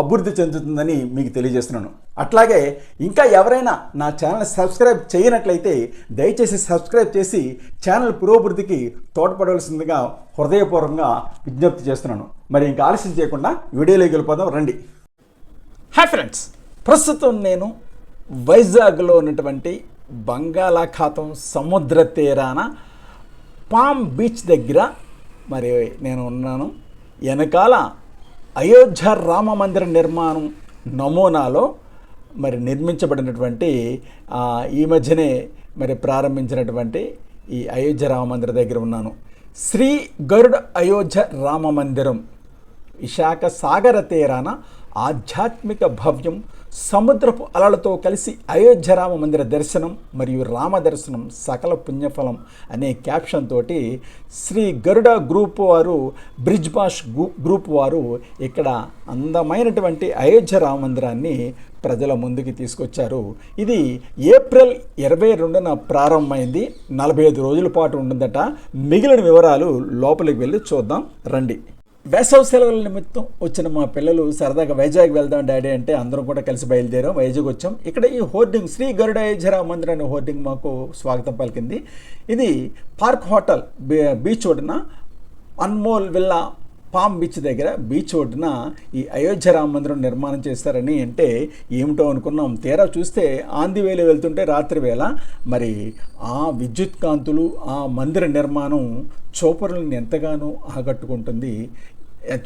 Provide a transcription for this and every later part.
అభివృద్ధి చెందుతుందని మీకు తెలియజేస్తున్నాను. అట్లాగే ఇంకా ఎవరైనా నా ఛానల్ సబ్స్క్రైబ్ చేయనట్లయితే దయచేసి సబ్స్క్రైబ్ చేసి ఛానల్ పురోభివృద్ధికి తోడ్పడవలసిందిగా హృదయపూర్వకంగా విజ్ఞప్తి చేస్తున్నాను. మరి ఇంకా ఆలస్యం చేయకుండా వీడియోలోకి వెళ్ళిపోదాం రండి. హాయ్ ఫ్రెండ్స్ ప్రస్తుతం నేను వైజాగ్లో ఉన్నటువంటి బంగాళాఖాతం సముద్ర తీరాన పామ్ బీచ్ దగ్గర మరి నేను ఉన్నాను. వెనకాల అయోధ్య రామ మందిర నిర్మాణం నమూనాలో మరి నిర్మించబడినటువంటి ఈ మధ్యనే మరి ప్రారంభించినటువంటి ఈ అయోధ్య రామ మందిర దగ్గర ఉన్నాను. శ్రీ గరుడ అయోధ్య రామ మందిరం విశాఖ సాగర తీరాన ఆధ్యాత్మిక భవ్యం సముద్రపు అలలతో కలిసి అయోధ్య రామ మందిర దర్శనం మరియు రామ దర్శనం సకల పుణ్యఫలం అనే క్యాప్షన్ తోటి శ్రీ గరుడ గ్రూప్ వారు బ్రిడ్జ్ బాష్ గ్రూ- గ్రూప్ వారు ఇక్కడ అందమైనటువంటి అయోధ్య రామ మందిరాన్ని ప్రజల ముందుకి తీసుకొచ్చారు. ఇది ఏప్రిల్ ఇరవై రెండున ప్రారంభమైంది. నలభై ఐదు రోజుల పాటు ఉంటుందట. మిగిలిన వివరాలు లోపలికి వెళ్ళి చూద్దాం. రండి. వేసవి సెలవుల నిమిత్తం వచ్చిన మా పిల్లలు సరదాగా వైజాగ్ వెళ్దాం డాడీ అంటే అందరం కూడా కలిసి బయలుదేరాం వైజాగ్ వచ్చాం. ఇక్కడ ఈ హోర్డింగ్ శ్రీ గరుడాయజరా మందిర్ అనే హోర్డింగ్ మాకు స్వాగతం పలికింది. ఇది పార్క్ హోటల్ బీ- బీచ్ ఒడిన అన్మోల్ విల్లా పామ్ బీచ్ దగ్గర బీచ్ ఒడ్డున ఈ అయోధ్య రామ మందిరం నిర్మాణం చేస్తారని అంటే ఏమిటో అనుకున్నాం. తీరా చూస్తే ఆందివేలు వెళ్తుంటే రాత్రి వేళ మరి ఆ విద్యుత్ కాంతులు ఆ మందిర నిర్మాణం చూపరులను ఎంతగానో ఆకట్టుకుంటుంది.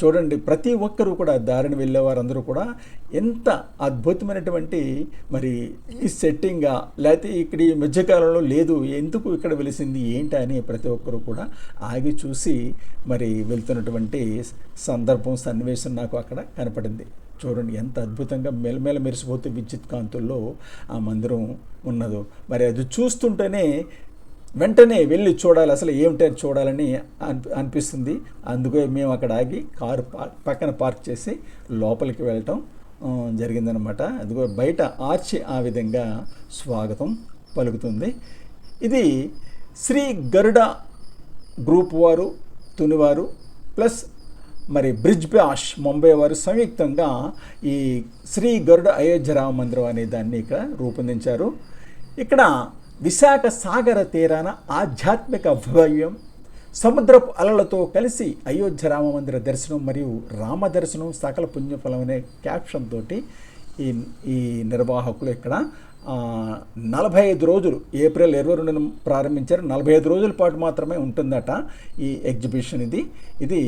చూడండి ప్రతి ఒక్కరూ కూడా దారిని వెళ్ళేవారందరూ కూడా ఎంత అద్భుతమైనటువంటి మరి ఈ సెట్టింగ్గా లేకపోతే ఇక్కడ ఈ మధ్యకాలంలో లేదు ఎందుకు ఇక్కడ వెలిసింది ఏంటి అని ప్రతి ఒక్కరూ కూడా ఆగి చూసి మరి వెళ్తున్నటువంటి సందర్భం సన్నివేశం నాకు అక్కడ కనపడింది. చూడండి ఎంత అద్భుతంగా మెలమెల మెరిసిపోతూ విద్యుత్ కాంతుల్లో ఆ మందిరం ఉన్నదో. మరి అది చూస్తుంటేనే వెంటనే వెళ్ళి చూడాలి అసలు ఏమిటి అని చూడాలని అనిపి అనిపిస్తుంది. అందుకే మేము అక్కడ ఆగి కారు పార్క్ పక్కన పార్క్ చేసి లోపలికి వెళ్ళటం జరిగిందనమాట అదిగో బయట ఆర్చి ఆ విధంగా స్వాగతం పలుకుతుంది. ఇది శ్రీ గరుడ గ్రూప్ వారు తునివారు ప్లస్ మరి బ్రిడ్జ్ బ్యాష్ ముంబై వారు సంయుక్తంగా ఈ శ్రీ గరుడ అయోధ్య రామ మందిరం అనే దాన్ని ఇక్కడ రూపొందించారు. ఇక్కడ విశాఖ సాగర తీరాన ఆధ్యాత్మిక భవ్యం సముద్రపు అలలతో కలిసి అయోధ్య రామ మందిర దర్శనం మరియు రామ దర్శనం సకల పుణ్యఫలం అనే క్యాప్షన్ తోటి ఈ ఈ నిర్వాహకులు ఇక్కడ నలభై ఐదు రోజులు ఏప్రిల్ ఇరవై రెండున ప్రారంభించారు. నలభై ఐదు రోజుల పాటు మాత్రమే ఉంటుందట ఈ ఎగ్జిబిషన్ ఇది. ఇది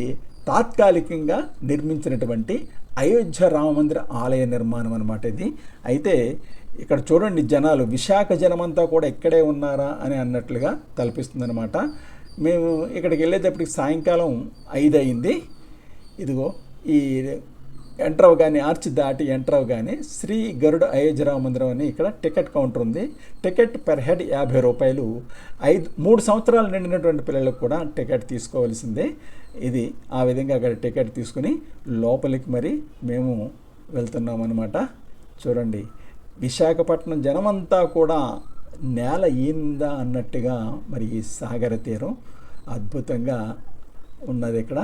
తాత్కాలికంగా నిర్మించినటువంటి అయోధ్య రామ మందిర ఆలయ నిర్మాణం అనమాట ఇది. అయితే ఇక్కడ చూడండి జనాలు విశాఖ జనమంతా కూడా ఇక్కడే ఉన్నారా అని అన్నట్లుగా తలపిస్తుందనమాట మేము ఇక్కడికి వెళ్ళేటప్పటికి సాయంకాలం ఐదు అయింది ఇదిగో ఈ ఎంటర్ అవగానే ఆర్చ్ దాటి ఎంటర్ అవగానే శ్రీ గరుడ అయోధ్యరామ మందిరం అని ఇక్కడ టికెట్ కౌంటర్ ఉంది. టికెట్ పెర్ హెడ్ యాభై రూపాయలు. ఐదు మూడు సంవత్సరాలు నిండినటువంటి పిల్లలకు కూడా టికెట్ తీసుకోవాల్సిందే. ఇది ఆ విధంగా అక్కడ టికెట్ తీసుకుని లోపలికి మరి మేము వెళ్తున్నాం అనమాట చూడండి. విశాఖపట్నం జనమంతా కూడా నేల ఈందా అన్నట్టుగా మరి ఈ సాగర తీరం అద్భుతంగా ఉన్నది ఇక్కడ.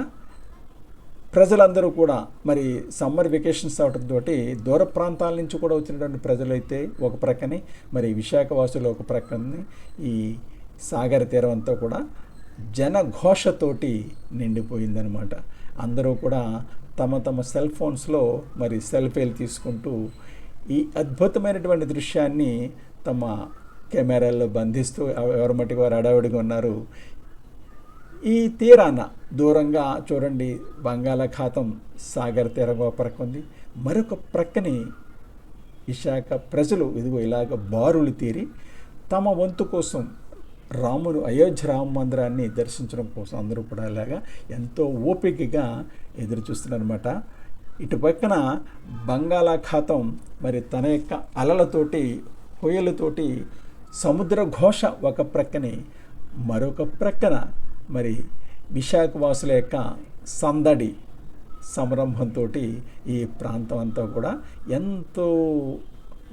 ప్రజలందరూ కూడా మరి సమ్మర్ వెకేషన్స్ అవడంతో దూర ప్రాంతాల నుంచి కూడా వచ్చినటువంటి ప్రజలైతే ఒక ప్రక్కని మరి విశాఖ వాసులు ఒక ప్రక్కని ఈ సాగర తీరం అంతా కూడా జనఘోషతోటి నిండిపోయిందనమాట అందరూ కూడా తమ తమ సెల్ ఫోన్స్లో మరి సెల్ఫీలు తీసుకుంటూ ఈ అద్భుతమైనటువంటి దృశ్యాన్ని తమ కెమెరాల్లో బంధిస్తూ ఎవరి మట్టుకు వారు అడావిడిగా ఉన్నారు. ఈ తీరాన దూరంగా చూడండి బంగాళాఖాతం సాగర్ తీరం ఒక ఉంది. మరొక ప్రక్కని విశాఖ ప్రజలు ఇదిగో ఇలాగ బారులు తీరి తమ వంతు కోసం రాముడు అయోధ్య రామ మందిరాన్ని దర్శించడం కోసం అందరూ కూడా ఇలాగా ఎంతో ఓపికగా ఎదురు చూస్తున్నారన్నమాట. ఇటు పక్కన బంగాళాఖాతం మరి తన యొక్క అలలతోటి హొయ్యలతోటి సముద్ర ఘోష ఒక ప్రక్కని మరొక ప్రక్కన మరి విశాఖవాసుల యొక్క సందడి సంరంభంతో ఈ ప్రాంతం అంతా కూడా ఎంతో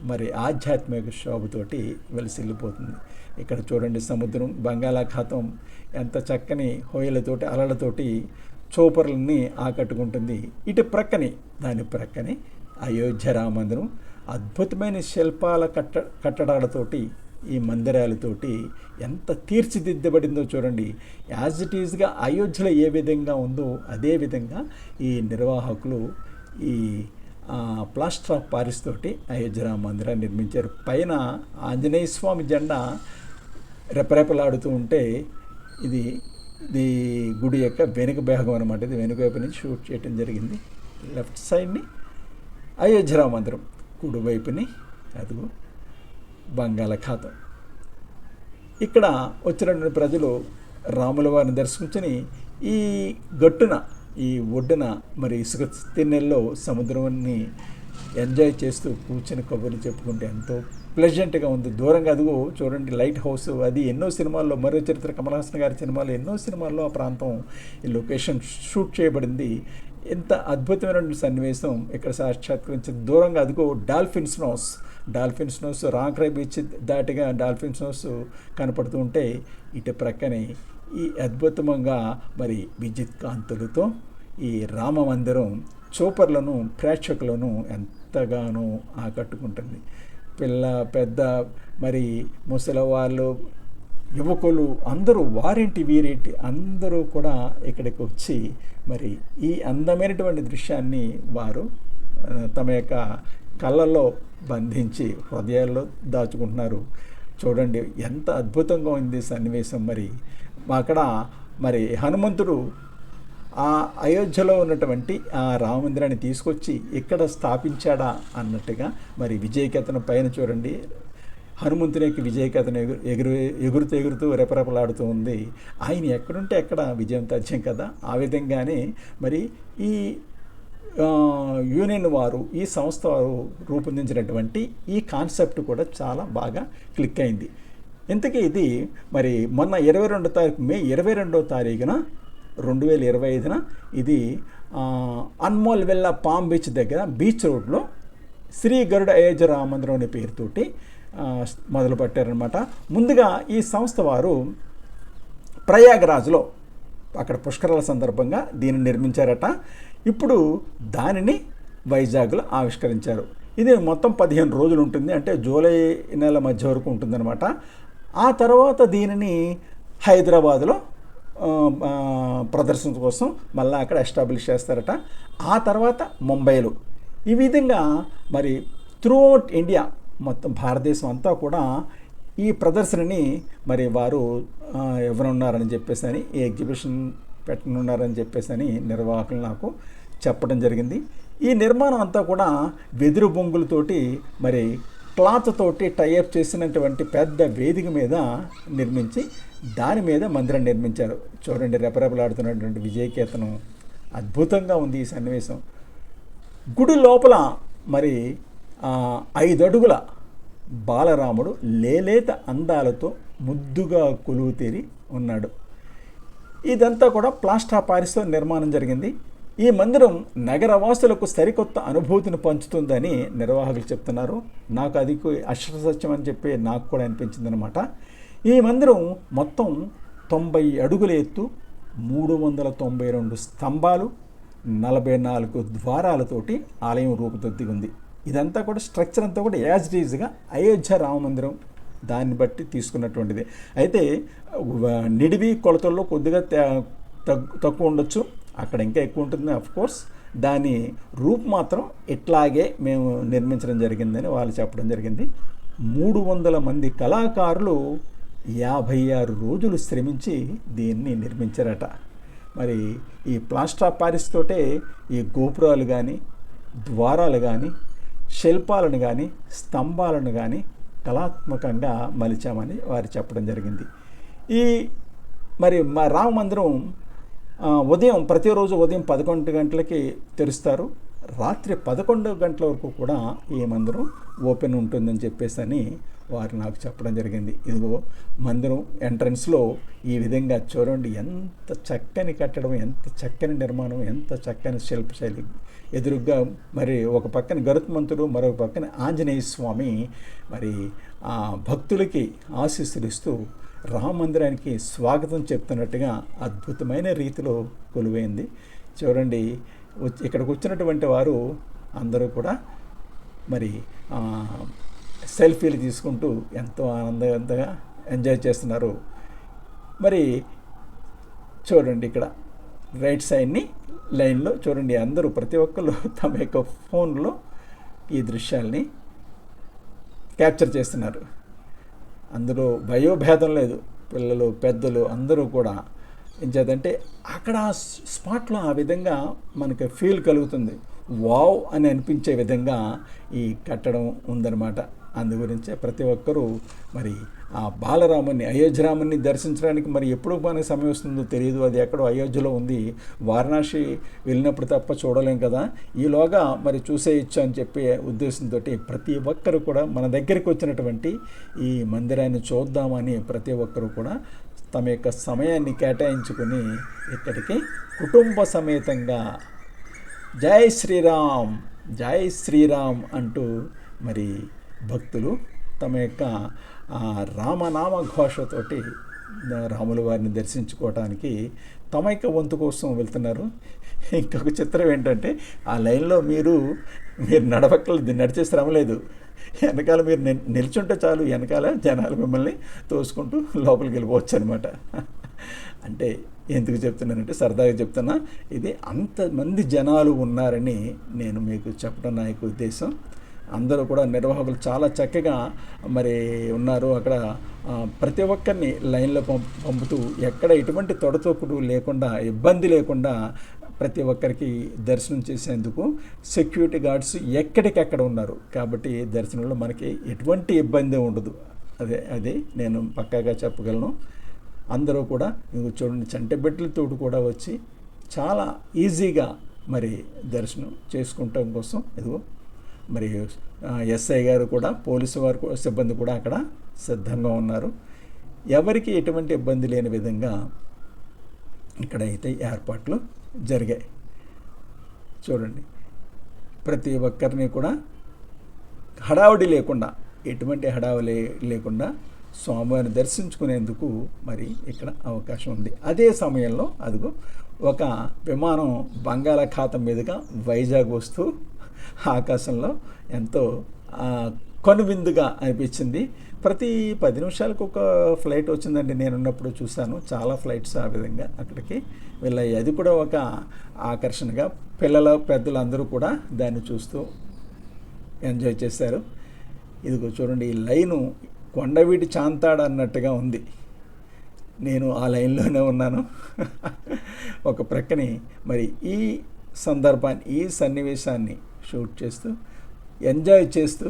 మరి ఆధ్యాత్మిక శోభతోటి వెలిసిల్లిపోతుంది. ఇక్కడ చూడండి సముద్రం బంగాళాఖాతం ఎంత చక్కని హోయలతోటి అలలతోటి చోపర్లని ఆకట్టుకుంటుంది. ఇటు ప్రక్కనే దాని ప్రక్కనే అయోధ్య రామందిరం అద్భుతమైన శిల్పాల కట్ట కట్టడాలతోటి ఈ మందిరాలతోటి ఎంత తీర్చిదిద్దబడిందో చూడండి. యాజ్ ఇట్ ఈజ్గా అయోధ్యలో ఏ విధంగా ఉందో అదే విధంగా ఈ నిర్వాహకులు ఈ ప్లాస్టర్ ఆఫ్ పారిస్ తోటి అయోధ్య రామ మందిరాన్ని నిర్మించారు. పైన ఆంజనేయ స్వామి జెండా రెపరెపలాడుతూ ఉంటే ఇది ఇది గుడి యొక్క వెనుక భాగం అనమాట ఇది. వెనుక వైపు నుంచి షూట్ చేయడం జరిగింది. లెఫ్ట్ సైడ్ని అయోధ్యరామ మందిరం కుడివైపుని అదిగో బంగాళాఖాతం. ఇక్కడ వచ్చినటువంటి ప్రజలు రాముల వారిని దర్శించుకుని ఈ గట్టున ఈ ఒడ్డున మరి ఇసుక తిన్నెల్లో సముద్రాన్ని ఎంజాయ్ చేస్తూ కూర్చొని కబుర్లు చెప్పుకుంటే ఎంతో ప్లెజెంట్గా ఉంది. దూరంగా అదుగు చూడండి లైట్ హౌస్ అది ఎన్నో సినిమాల్లో మరో చరిత్ర కమల్ హాసన్ గారి సినిమాలు ఎన్నో సినిమాల్లో ఆ ప్రాంతం ఈ లొకేషన్ షూట్ చేయబడింది. ఎంత అద్భుతమైన సన్నివేశం ఇక్కడ సాక్షాత్కరించింది. దూరంగా అదిగో డాల్ఫిన్ స్నోస్ డాల్ఫిన్ స్నోస్ రాంక్రై బీచ్ దాటిగా డాల్ఫిన్ స్నోస్ కనపడుతూ ఉంటే ఇటు ప్రక్కనే ఈ అద్భుతంగా మరి విద్యుత్ కాంతులతో ఈ రామ మందిరం చూపర్లను ప్రేక్షకులను ఎంతగానో ఆకట్టుకుంటుంది. పిల్ల పెద్ద మరి ముసలి వాళ్ళు యువకులు అందరూ వారేంటి వీరేంటి అందరూ కూడా ఇక్కడికి వచ్చి మరి ఈ అందమైనటువంటి దృశ్యాన్ని వారు తమ యొక్క కళ్ళల్లో బంధించి హృదయాల్లో దాచుకుంటున్నారు. చూడండి ఎంత అద్భుతంగా ఉంది సన్నివేశం మరి. అక్కడ మరి హనుమంతుడు ఆ అయోధ్యలో ఉన్నటువంటి ఆ రామమందిరాన్ని తీసుకొచ్చి ఇక్కడ స్థాపించాడా అన్నట్టుగా మరి విజయకేతన పైన చూడండి. హనుమంతుని యొక్క విజయకేతను ఎగురు ఎగురు ఎగురుతూ ఎగురుతూ రెపరెపలాడుతూ ఉంది. ఆయన ఎక్కడుంటే ఎక్కడ విజయం తథ్యం కదా. ఆ విధంగానే మరి ఈ యూనియన్ వారు ఈ సంస్థ వారు రూపొందించినటువంటి ఈ కాన్సెప్ట్ కూడా చాలా బాగా క్లిక్ అయింది. ఇంతకీ ఇది మరి మొన్న ఇరవై రెండో తారీఖు మే ఇరవై రెండో తారీఖున రెండు వేల ఇరవై ఐదున ఇది అన్మోల్ వెల్ల పామ్ బీచ్ దగ్గర బీచ్ రోడ్లో శ్రీ గరుడ అయోధ్య రామ మందిరం అనే పేరుతోటి మొదలుపెట్టారనమాట ముందుగా ఈ సంస్థ వారు ప్రయాగరాజ్లో అక్కడ పుష్కరాల సందర్భంగా దీన్ని నిర్మించారట. ఇప్పుడు దానిని వైజాగ్లో ఆవిష్కరించారు. ఇది మొత్తం పదిహేను రోజులు ఉంటుంది అంటే జూలై నెల మధ్య వరకు ఉంటుందన్నమాట. ఆ తర్వాత దీనిని హైదరాబాద్లో ప్రదర్శన కోసం మళ్ళీ అక్కడ ఎస్టాబ్లిష్ చేస్తారట. ఆ తర్వాత ముంబైలో. ఈ విధంగా మరి త్రూఅవుట్ ఇండియా మొత్తం భారతదేశం అంతా కూడా ఈ ప్రదర్శనని మరి వారు ఎవరున్నారని చెప్పేసి అని ఈ ఎగ్జిబిషన్ పెట్టనున్నారని చెప్పేసి అని నిర్వాహకులు నాకు చెప్పడం జరిగింది. ఈ నిర్మాణం అంతా కూడా వెదురు బొంగులతోటి మరి క్లాత్ తోటి టైఅప్ చేసినటువంటి పెద్ద వేదిక మీద నిర్మించి దాని మీద మందిరం నిర్మించారు. చూడండి రెపరెపలాడుతున్నటువంటి విజయకేతనం. అద్భుతంగా ఉంది ఈ సన్నివేశం. గుడి లోపల మరి ఐదడుగుల ఐదు అడుగుల బాలరాముడు లేలేత అందాలతో ముద్దుగా కొలువు తీరి ఉన్నాడు. ఇదంతా కూడా ప్లాస్టర్ ఆఫ్ పారిస్తో నిర్మాణం జరిగింది. ఈ మందిరం నగరవాసులకు సరికొత్త అనుభూతిని పంచుతుందని నిర్వాహకులు చెప్తున్నారు. నాకు అది అశ్వసత్యం అని చెప్పి నాకు కూడా అనిపించింది అనమాట ఈ మందిరం మొత్తం తొంభై అడుగుల ఎత్తు మూడు వందల తొంభై రెండు స్తంభాలు నలభై నాలుగు ద్వారాలతోటి ఆలయం రూపుదిద్ది ఉంది. ఇదంతా కూడా స్ట్రక్చర్ అంతా కూడా యాజ్ ఈజ్గా అయోధ్య రామ మందిరం దాన్ని బట్టి తీసుకున్నటువంటిది. అయితే నిడివి కొలతల్లో కొద్దిగా తక్కువ ఉండొచ్చు. అక్కడ ఇంకా ఎక్కువ ఉంటుంది అఫ్ కోర్స్ దాని రూప్ మాత్రం ఇట్లాగే మేము నిర్మించడం జరిగిందని వాళ్ళు చెప్పడం జరిగింది. మూడు వందల మంది కళాకారులు యాభై ఆరు రోజులు శ్రమించి దీన్ని నిర్మించారట. మరి ఈ ప్లాస్టర్ ఆఫ్ పారిస్ తోటే ఈ గోపురాలు కానీ ద్వారాలు కానీ శిల్పాలను కానీ స్తంభాలను కానీ కళాత్మకంగా మలిచామని వారు చెప్పడం జరిగింది. ఈ మరి మా రామ మందిరం ఉదయం ప్రతిరోజు ఉదయం పదకొండు గంటలకి తెరుస్తారు. రాత్రి పదకొండు గంటల వరకు కూడా ఈ మందిరం ఓపెన్ ఉంటుందని చెప్పేసి అని వారు నాకు చెప్పడం జరిగింది. ఇదిగో మందిరం ఎంట్రన్స్లో ఈ విధంగా చూడండి ఎంత చక్కని కట్టడం ఎంత చక్కని నిర్మాణం ఎంత చక్కని శిల్పశైలి ఎదురుగా మరి ఒక పక్కన గరుత్మంతుడు మరొక పక్కన ఆంజనేయ స్వామి మరి ఆ భక్తులకి ఆశీస్సులు ఇస్తూ రామ మందిరానికి స్వాగతం చెప్తున్నట్టుగా అద్భుతమైన రీతిలో కొలువైంది. చూడండి ఇక్కడికి వచ్చినటువంటి వారు అందరూ కూడా మరి సెల్ఫీలు తీసుకుంటూ ఎంతో ఆనందంగా ఎంజాయ్ చేస్తున్నారు. మరి చూడండి ఇక్కడ రైట్ సైడ్ని లైన్లో చూడండి అందరూ ప్రతి ఒక్కరు తమ యొక్క ఫోన్లో ఈ దృశ్యాల్ని క్యాప్చర్ చేస్తున్నారు. అందులో భయోభేదం లేదు. పిల్లలు పెద్దలు అందరూ కూడా ఏం చేద్దంటే అక్కడ ఆ స్పాట్లో ఆ విధంగా మనకి ఫీల్ కలుగుతుంది. వావ్ అని అనిపించే విధంగా ఈ కట్టడం ఉందన్నమాట. అందు గురించే ప్రతి ఒక్కరూ మరి ఆ బాలరాముని అయోధ్యరాముని దర్శించడానికి మరి ఎప్పుడు మనకి సమయం వస్తుందో తెలియదు. అది ఎక్కడో అయోధ్యలో ఉంది. వారణాసి వెళ్ళినప్పుడు తప్ప చూడలేం కదా. ఈలోగా మరి చూసేయచ్చు అని చెప్పే ఉద్దేశంతో ప్రతి ఒక్కరు కూడా మన దగ్గరికి వచ్చినటువంటి ఈ మందిరాన్ని చూద్దామని ప్రతి ఒక్కరు కూడా తమ యొక్క సమయాన్ని కేటాయించుకుని ఇక్కడికి కుటుంబ సమేతంగా జై శ్రీరామ్ జై శ్రీరామ్ అంటూ మరి భక్తులు తమ యొక్క రామనామ ఘోషతోటి రాముల వారిని దర్శించుకోవటానికి తమ యొక్క వంతు కోసం వెళ్తున్నారు. ఇంకొక చిత్రం ఏంటంటే ఆ లైన్లో మీరు మీరు నడవక్కలు నడిచే శ్రమ లేదు. వెనకాల మీరు నిల్- నిల్చుంటే చాలు వెనకాల జనాలు మిమ్మల్ని తోసుకుంటూ లోపలికి వెళ్ళిపోవచ్చు అనమాట అంటే ఎందుకు చెప్తున్నానంటే సరదాగా చెప్తున్నా ఇది అంతమంది జనాలు ఉన్నారని నేను మీకు చెప్పడం నా యొక్క ఉద్దేశం. అందరూ కూడా నిర్వాహకులు చాలా చక్కగా మరి ఉన్నారు. అక్కడ ప్రతి ఒక్కరిని లైన్లో పంప్ పంపుతూ ఎక్కడ ఎటువంటి తొడతోపుడు లేకుండా ఇబ్బంది లేకుండా ప్రతి ఒక్కరికి దర్శనం చేసేందుకు సెక్యూరిటీ గార్డ్స్ ఎక్కడికెక్కడ ఉన్నారు. కాబట్టి దర్శనంలో మనకి ఎటువంటి ఇబ్బంది ఉండదు. అదే అది నేను పక్కాగా చెప్పగలను. అందరూ కూడా ఇదిగో చూడండి చంటి కూడా వచ్చి చాలా ఈజీగా మరి దర్శనం చేసుకుంటాం కోసం. ఇదిగో మరి ఎస్ఐ గారు కూడా పోలీసు వారు కూడా- సిబ్బంది కూడా అక్కడ సిద్ధంగా ఉన్నారు. ఎవరికి ఎటువంటి ఇబ్బంది లేని విధంగా ఇక్కడైతే ఏర్పాట్లు జరిగాయి. చూడండి ప్రతి ఒక్కరిని కూడా హడావుడి లేకుండా ఎటువంటి హడావుడి లేకుండా స్వామివారిని దర్శించుకునేందుకు మరి ఇక్కడ అవకాశం ఉంది. అదే సమయంలో అదిగో ఒక విమానం బంగాళాఖాతం మీదుగా వైజాగ్ వస్తూ ఆకాశంలో ఎంతో కనువిందుగా అనిపించింది. ప్రతి పది నిమిషాలకు ఒక ఫ్లైట్ వచ్చిందండి. నేను ఉన్నప్పుడు చూశాను. చాలా ఫ్లైట్స్ ఆ విధంగా అక్కడికి వెళ్ళాయి. అది కూడా ఒక ఆకర్షణగా పిల్లల పెద్దలు అందరూ కూడా దాన్ని చూస్తూ ఎంజాయ్ చేశారు. ఇదిగో చూడండి ఈ లైను కొండవీటి చాంతాడ అన్నట్టుగా ఉంది. నేను ఆ లైన్లోనే ఉన్నాను. ఒక ప్రక్కని. మరి ఈ సందర్భాన్ని ఈ సన్నివేశాన్ని షూట్ చేస్తూ ఎంజాయ్ చేస్తూ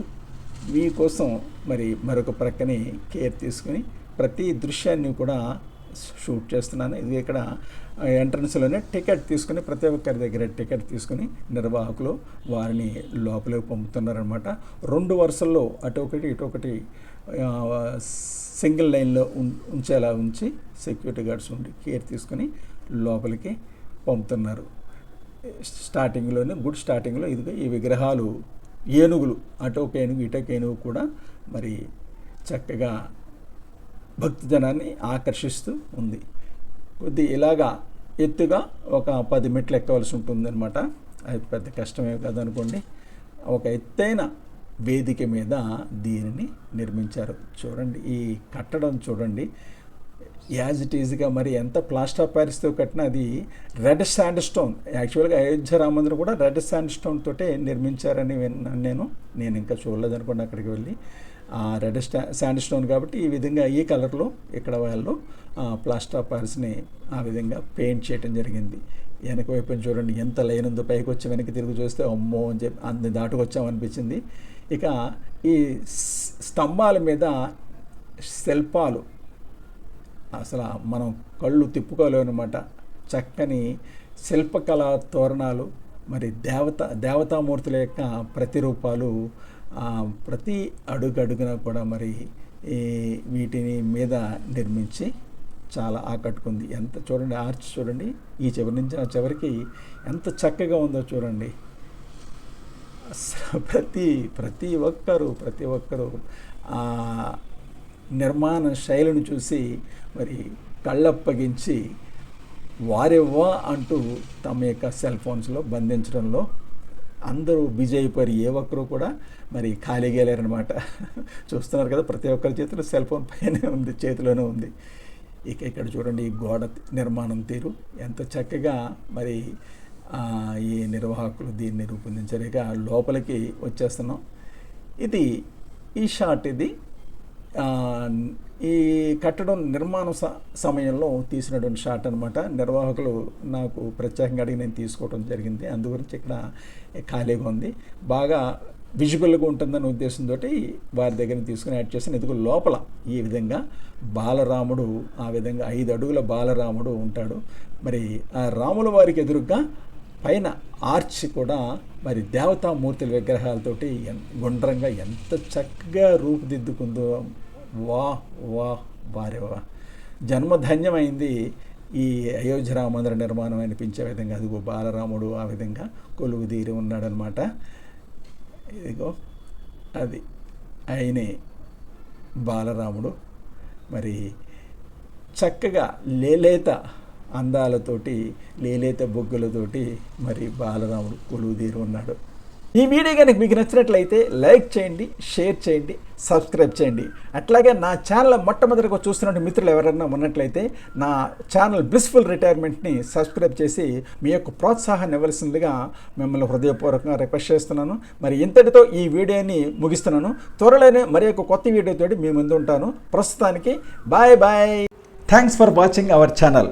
మీకోసం మరి మరొక ప్రక్కని కేర్ తీసుకుని ప్రతి దృశ్యాన్ని కూడా షూట్ చేస్తున్నాను. ఇది ఇక్కడ ఎంట్రన్స్లోనే టికెట్ తీసుకుని ప్రతి ఒక్కరి దగ్గర టికెట్ తీసుకుని నిర్వాహకులు వారిని లోపలికి పంపుతున్నారనమాట రెండు వరుసల్లో అటు ఒకటి ఇటు ఒకటి సింగిల్ లైన్లో ఉం- ఉంచేలా ఉంచి సెక్యూరిటీ గార్డ్స్ ఉండి కేర్ తీసుకుని లోపలికి పంపుతున్నారు. స్టార్టింగ్లోనే గుడ్ స్టార్టింగ్లో ఇదిగా ఈ విగ్రహాలు ఏనుగులు అటో ఒక ఏనుగు ఇటు ఏనుగు కూడా మరి చక్కగా భక్తి జనాన్ని ఆకర్షిస్తూ ఉంది. కొద్ది ఇలాగా ఎత్తుగా ఒక పది మెట్లు ఎక్కవలసి ఉంటుందన్నమాట. అది పెద్ద కష్టమే కదనుకోండి. ఒక ఎత్తైన వేదిక మీద దీనిని నిర్మించారు. చూడండి ఈ కట్టడం చూడండి. యాజ్ ఇట్ ఈజ్గా మరి ఎంత ప్లాస్టర్ ఆఫ్ ప్యారిస్తో కట్టినా అది రెడ్ శాండ్ స్టోన్ యాక్చువల్గా అయోధ్య రామందిరం కూడా రెడ్ శాండ్ స్టోన్ తోటే నిర్మించారని విన్నాను నేను నేను ఇంకా చూడలేదు అనుకోండి అక్కడికి వెళ్ళి. ఆ రెడ్ స్టా శాండ్ స్టోన్ కాబట్టి ఈ విధంగా ఈ కలర్లో ఇక్కడ వాళ్ళు ప్లాస్టర్ ఆఫ్ ప్యారిస్ని ఆ విధంగా పెయింట్ చేయడం జరిగింది. వెనక వైపు చూడండి ఎంత లైన్ ఉందో పైకి వచ్చి వెనక్కి తిరిగి చూస్తే అమ్మో అని చెప్పి అంత దాటుకొచ్చామనిపించింది. ఇక ఈ స్తంభాల మీద శిల్పాలు అసలు మనం కళ్ళు తిప్పుకోలేమన్నమాట. చక్కని శిల్పకళా తోరణాలు మరి దేవత దేవతామూర్తుల యొక్క ప్రతిరూపాలు ప్రతి అడుగు అడుగున కూడా మరి ఈ వీటిని మీద నిర్మించి చాలా ఆకట్టుకుంది. ఎంత చూడండి ఆర్చ్ చూడండి ఈ చివరి నుంచి ఆ చివరికి ఎంత చక్కగా ఉందో చూడండి. అసలు ప్రతి ప్రతి ఒక్కరు ప్రతి ఒక్కరు నిర్మాణ శైలిని చూసి మరి కళ్ళప్పగించి వారెవ్వా అంటూ తమ యొక్క సెల్ ఫోన్స్లో బంధించడంలో అందరూ బిజీ అయిపోయారు. ఏ ఒక్కరు కూడా మరి ఖాళీగా లేరనమాట చూస్తున్నారు కదా ప్రతి ఒక్కరి చేతిలో సెల్ ఫోన్ పైనే ఉంది చేతిలోనే ఉంది. ఇక ఇక్కడ చూడండి ఈ గోడ నిర్మాణం తీరు. ఎంత చక్కగా మరి ఈ నిర్వాహకులు దీన్ని రూపొందించారు. ఇక లోపలికి వచ్చేస్తున్నాం. ఇది ఈ షాట్ ఇది. ఈ కట్టడం నిర్మాణ స- సమయంలో తీసినటువంటి షాట్ అనమాట నిర్వాహకులు నాకు ప్రత్యేకంగా అడిగి నేను తీసుకోవడం జరిగింది. అందు గురించి ఇక్కడ ఖాళీగా ఉంది. బాగా విజిబుల్గా ఉంటుందనే ఉద్దేశంతో వారి దగ్గర తీసుకుని యాడ్ చేసిన ఎందుకు లోపల ఈ విధంగా బాలరాముడు ఆ విధంగా ఐదు అడుగుల బాలరాముడు ఉంటాడు. మరి ఆ రాముల వారికి ఎదురుగా పైన ఆర్చ్ కూడా మరి దేవతామూర్తుల విగ్రహాలతోటి ఎన్- గుండ్రంగా ఎంత చక్కగా రూపుదిద్దుకుందో వా వా భార్య వా. జన్మధన్యమైంది ఈ అయోధ్య రామ మందిర నిర్మాణం అనిపించే విధంగా. అదిగో బాలరాముడు ఆ విధంగా కొలువు తీరి ఉన్నాడనమాట ఇదిగో అది ఆయనే బాలరాముడు. మరి చక్కగా లేలేత అందాలతోటి లేలేత బొగ్గులతోటి మరి బాలరాముడు కొలువుదీరి ఉన్నాడు. ఈ వీడియో కనుక మీకు నచ్చినట్లయితే లైక్ చేయండి షేర్ చేయండి సబ్స్క్రైబ్ చేయండి. అట్లాగే నా ఛానల్ మొట్టమొదటిగా చూస్తున్న మిత్రులు ఎవరైనా ఉన్నట్లయితే నా ఛానల్ బ్లిస్ఫుల్ రిటైర్మెంట్ని సబ్స్క్రైబ్ చేసి మీ యొక్క ప్రోత్సాహాన్ని ఇవ్వాల్సిందిగా మిమ్మల్ని హృదయపూర్వకంగా రిక్వెస్ట్ చేస్తున్నాను. మరి ఇంతటితో ఈ వీడియోని ముగిస్తున్నాను. త్వరలోనే మరి ఒక కొత్త వీడియోతోటి మీ ముందు ఉంటాను ప్రస్తుతానికి bye bye. Thanks for watching our channel